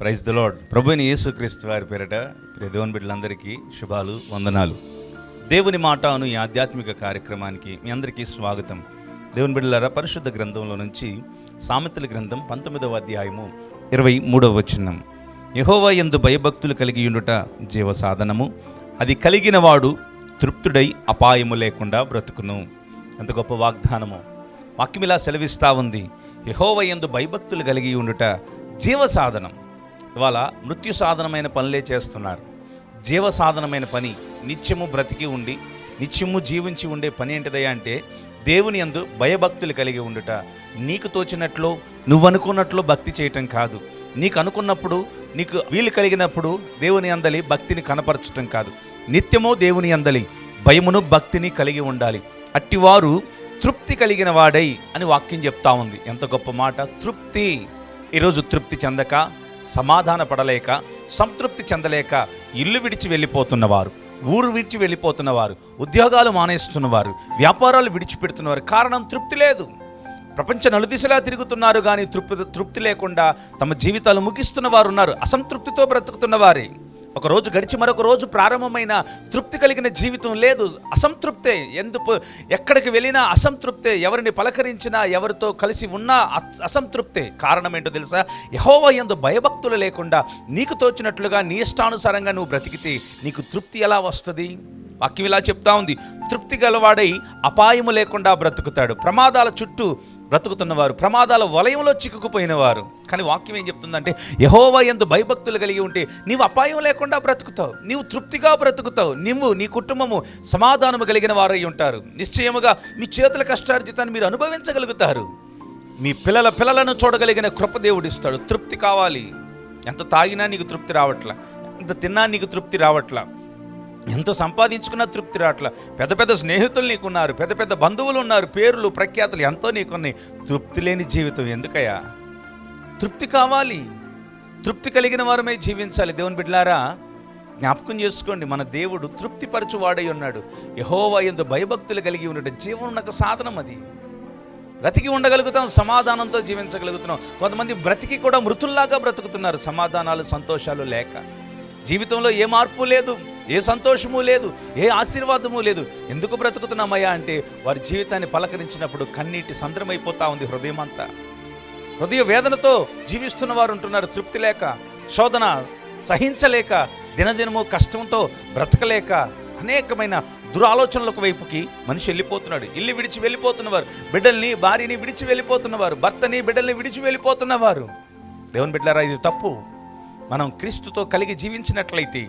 Praise the lord ప్రభుని యేసుక్రీస్తు వారి పేరట ప్రియ దేవుని బిడ్డలందరికీ శుభాలు వందనాలు. దేవుని మాట అను ఈ ఆధ్యాత్మిక కార్యక్రమానికి మీ అందరికీ స్వాగతం. దేవుని బిడ్డలారా పరిశుద్ధ గ్రంథంలో నుంచి సామెతల గ్రంథం పంతొమ్మిదవ అధ్యాయము ఇరవై మూడవ వచనం. యహోవా ఎందు భయభక్తులు కలిగి ఉండుట జీవ సాధనము అది కలిగిన వాడు తృప్తుడై అపాయము లేకుండా బ్రతుకును. ఎంత గొప్ప వాగ్దానము. వాక్యం ఇలా సెలవిస్తూ ఉంది. యహోవ ఎందు భయభక్తులు కలిగి ఉండుట జీవ సాధనం ఇవాళ మృత్యు సాధనమైన పనులే చేస్తున్నారు. జీవ సాధనమైన పని నిత్యము బ్రతికి ఉండి నిత్యము జీవించి ఉండే పని ఏంటిదయ్యా అంటే దేవుని అందు భయభక్తులు కలిగి ఉండుట. నీకు తోచినట్లు నువ్వు అనుకున్నట్లు భక్తి చేయటం కాదు. నీకు అనుకున్నప్పుడు నీకు వీలు కలిగినప్పుడు దేవుని అందలి భక్తిని కనపరచటం కాదు. నిత్యము దేవుని అందలి భయమును భక్తిని కలిగి ఉండాలి. అట్టివారు తృప్తి కలిగిన వాడై అని వాక్యం చెప్తా ఉంది. ఎంత గొప్ప మాట. తృప్తి. ఈరోజు తృప్తి చెందక సమాధానపడలేక సంతృప్తి చెందలేక ఇల్లు విడిచి వెళ్ళిపోతున్నవారు ఊరు విడిచి వెళ్ళిపోతున్నవారు ఉద్యోగాలు మానేస్తున్నవారు వ్యాపారాలు విడిచిపెడుతున్నవారు. కారణం తృప్తి లేదు. ప్రపంచ నలుదిశలా తిరుగుతున్నారు కానీ తృప్తి తృప్తి లేకుండా తమ జీవితాలు ముగిస్తున్న వారు ఉన్నారు అసంతృప్తితో బ్రతుకుతున్న వారే ఒక రోజు గడిచి మరొక రోజు ప్రారంభమైన తృప్తి కలిగిన జీవితం లేదు. అసంతృప్తే ఎందుకు ఎక్కడికి వెళ్ళినా అసంతృప్తే ఎవరిని పలకరించినా ఎవరితో కలిసి ఉన్నా అసంతృప్తే. కారణం ఏంటో తెలుసా? యహోవ ఎందు భయభక్తులు లేకుండా నీకు తోచినట్లుగా నీ ఇష్టానుసారంగా నువ్వు బ్రతికితే నీకు తృప్తి ఎలా వస్తుంది? వాక్యం ఇలా చెప్తా ఉంది. తృప్తి గలవాడై అపాయము లేకుండా బ్రతుకుతాడు. ప్రమాదాల చుట్టూ బ్రతుకుతున్నవారు ప్రమాదాల వలయంలో చిక్కుకుపోయిన వారు కానీ వాక్యం ఏం చెప్తుందంటే యహోవా ఎందు భయభక్తులు కలిగి ఉంటే నీవు అపాయం లేకుండా బ్రతుకుతావు నీవు తృప్తిగా బ్రతుకుతావు నీవు నీ కుటుంబము సమాధానము కలిగిన వారై ఉంటారు. నిశ్చయముగా మీ చేతుల కష్టార్జితాన్ని మీరు అనుభవించగలుగుతారు. మీ పిల్లల పిల్లలను చూడగలిగిన కృపదేవుడు ఇస్తాడు తృప్తి కావాలి. ఎంత తాగినా నీకు తృప్తి రావట్లా ఎంత తిన్నా నీకు తృప్తి రావట్లా. ఎంత సంపాదించుకున్నా తృప్తి రావట్లా. పెద్ద పెద్ద స్నేహితులు నీకున్నారు పెద్ద పెద్ద బంధువులు ఉన్నారు పేర్లు ప్రఖ్యాతులు ఎంతో నీకున్నాయి. తృప్తి లేని జీవితం ఎందుకయ్యా? తృప్తి కావాలి. తృప్తి కలిగిన వారమే జీవించాలి. దేవుని బిడ్డలారా జ్ఞాపకం చేసుకోండి. మన దేవుడు తృప్తిపరచు వాడై ఉన్నాడు. యహోవా ఎందు భయభక్తులు కలిగి ఉండడం జీవనం ఒక సాధనం అది. బ్రతికి ఉండగలుగుతాం సమాధానంతో జీవించగలుగుతున్నాం. కొంతమంది బ్రతికి కూడా మృతుల్లాగా బ్రతుకుతున్నారు. సమాధానాలు సంతోషాలు లేక. జీవితంలో ఏ మార్పు లేదు. ఏ సంతోషము లేదు ఏ ఆశీర్వాదము లేదు. ఎందుకు బ్రతుకుతున్నామయ్యా అంటే వారి జీవితాన్ని పలకరించినప్పుడు కన్నీటి సంద్రమైపోతా ఉంది హృదయం అంతా హృదయ వేదనతో జీవిస్తున్న వారు ఉంటున్నారు తృప్తి లేక శోధన సహించలేక దినదినము కష్టంతో బ్రతకలేక అనేకమైన దురాలోచనలకు వైపుకి మనిషి వెళ్ళిపోతున్నాడు. ఇల్లు విడిచి వెళ్ళిపోతున్నవారు బిడ్డల్ని భార్యని విడిచి వెళ్ళిపోతున్నవారు భర్తని బిడ్డల్ని విడిచి వెళ్ళిపోతున్నవారు. దేవుని బిడ్డలారా ఇది తప్పు. మనం క్రీస్తుతో కలిగి జీవించినట్లయితే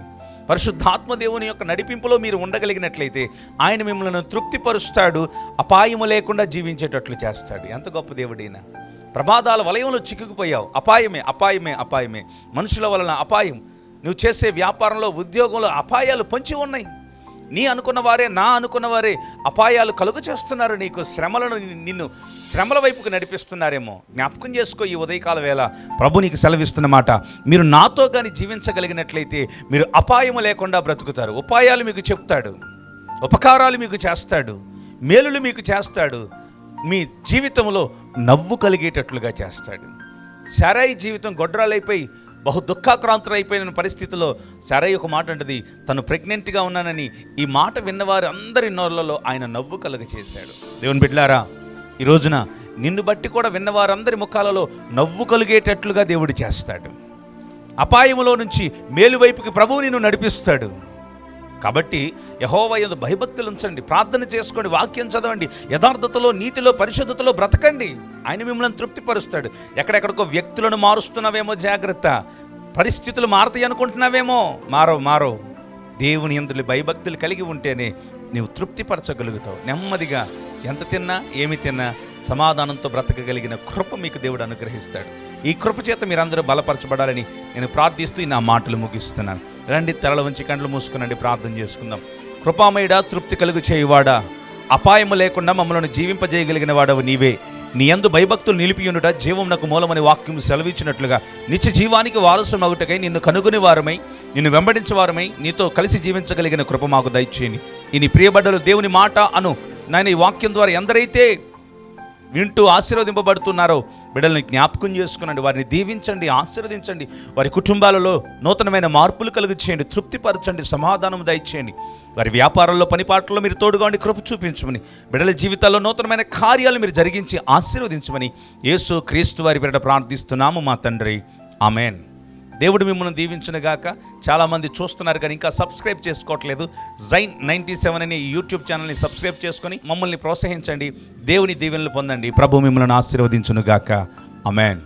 పరిశుద్ధాత్మ దేవుని యొక్క నడిపింపులో మీరు ఉండగలిగినట్లయితే ఆయన మిమ్మల్ని తృప్తిపరుస్తాడు అపాయము లేకుండా జీవించేటట్లు చేస్తాడు. ఎంత గొప్ప దేవుడైనా. ప్రమాదాల వలయంలో చిక్కుకుపోయావు. అపాయమే అపాయమే అపాయమే. మనుషుల వలన అపాయం. నువ్వు చేసే వ్యాపారంలో ఉద్యోగంలో అపాయాలు పొంచి ఉన్నాయి. నీ అనుకున్న వారే నా అనుకున్న వారే అపాయాలు కలుగు చేస్తున్నారు. నీకు శ్రమలను నిన్ను శ్రమల వైపుకు నడిపిస్తున్నారేమో. జ్ఞాపకం చేసుకో ఈ ఉదయకాల వేళ. ప్రభు నీకు సెలవిస్తున్న మాట. మీరు నాతో కానీ జీవించగలిగినట్లయితే మీరు అపాయము లేకుండా బ్రతుకుతారు. ఉపాయాలు మీకు చెప్తాడు. ఉపకారాలు మీకు చేస్తాడు. మేలులు మీకు చేస్తాడు. మీ జీవితంలో నవ్వు కలిగేటట్లుగా చేస్తాడు. శారాయి జీవితం గొడ్రాలైపోయి బహు దుఃఖాక్రాంతులైపోయిన పరిస్థితిలో శారయ్య ఒక మాట అంటది తను ప్రెగ్నెంట్గా ఉన్నానని ఈ మాట విన్నవారు అందరి నోళ్ళలో ఆయన నవ్వు కలుగ చేశాడు దేవుని బిడ్లారా ఈ రోజున నిన్ను బట్టి కూడా విన్నవారందరి ముఖాలలో నవ్వు కలిగేటట్లుగా దేవుడు చేస్తాడు. అపాయములో నుంచి మేలువైపుకి ప్రభువు నిన్ను నడిపిస్తాడు. కాబట్టి యహోవయ్యను భయభక్తులు ఉంచండి ప్రార్థన చేసుకోండి వాక్యం చదవండి యథార్థతలో నీతిలో పరిశుద్ధతలో బ్రతకండి. ఆయన మిమ్మల్ని తృప్తిపరుస్తాడు. ఎక్కడెక్కడికో వ్యక్తులను మారుస్తున్నావేమో జాగ్రత్త. పరిస్థితులు మారుతాయి అనుకుంటున్నావేమో? మారో మారో. దేవుని ఎందులో భయభక్తులు కలిగి ఉంటేనే నీవు తృప్తిపరచగలుగుతావు. నెమ్మదిగా ఎంత తిన్నా ఏమి తిన్నా సమాధానంతో బ్రతకగలిగిన కృప మీకు దేవుడు అనుగ్రహిస్తాడు. ఈ కృప చేత మీరందరూ బలపరచబడాలని నేను ప్రార్థిస్తూ ఈ నా మాటలు ముగిస్తున్నాను. రండి తెరల వంచి కండ్లు మూసుకునండి ప్రార్థన చేసుకుందాం. కృపామయుడా తృప్తి కలుగు చేయువాడా. అపాయము లేకుండా మమ్మల్ని జీవింపజేయగలిగిన వాడవు నీవే. నీ అందు భయభక్తులు నిలిపియునుట జీవం నాకు మూలమని వాక్యం సెలవిచ్చినట్లుగా. నిత్య జీవానికి వారసమగుటకై నిన్ను కనుగొని వారమై నిన్ను వెంబడించే వారమై నీతో కలిసి జీవించగలిగిన కృప మాకు దయచేయని. ఈ నీ ప్రియబడ్డలు దేవుని మాట అను. నాయన ఈ వాక్యం ద్వారా ఎందరైతే వింటూ ఆశీర్వదింపబడుతున్నారో బిడ్డల్ని జ్ఞాపకం చేసుకునండి వారిని దీవించండి ఆశీర్వదించండి. వారి కుటుంబాలలో నూతనమైన మార్పులు కలుగు చేయండి తృప్తిపరచండి సమాధానం దయచేయండి. వారి వ్యాపారంలో పనిపాట్లలో మీరు తోడుగా ఉండి కృప చూపించమని బిడ్డల జీవితాల్లో నూతనమైన కార్యాలు మీరు జరిగించి ఆశీర్వదించమని యేసు క్రీస్తు వారి బిడ్డ ప్రార్థిస్తున్నాము మా తండ్రి. ఆమెన్. దేవుడు మిమ్మల్ని దీవించిన గాక. చాలామంది చూస్తున్నారు కానీ ఇంకా సబ్స్క్రైబ్ చేసుకోవట్లేదు. జైన్ నైంటీ సెవెన్ అనే యూట్యూబ్ ఛానల్ని సబ్స్క్రైబ్ చేసుకొని మమ్మల్ని ప్రోత్సహించండి. దేవుని దీవెనలు పొందండి. ప్రభు మిమ్మల్ని ఆశీర్వదించునుగాక అమెన్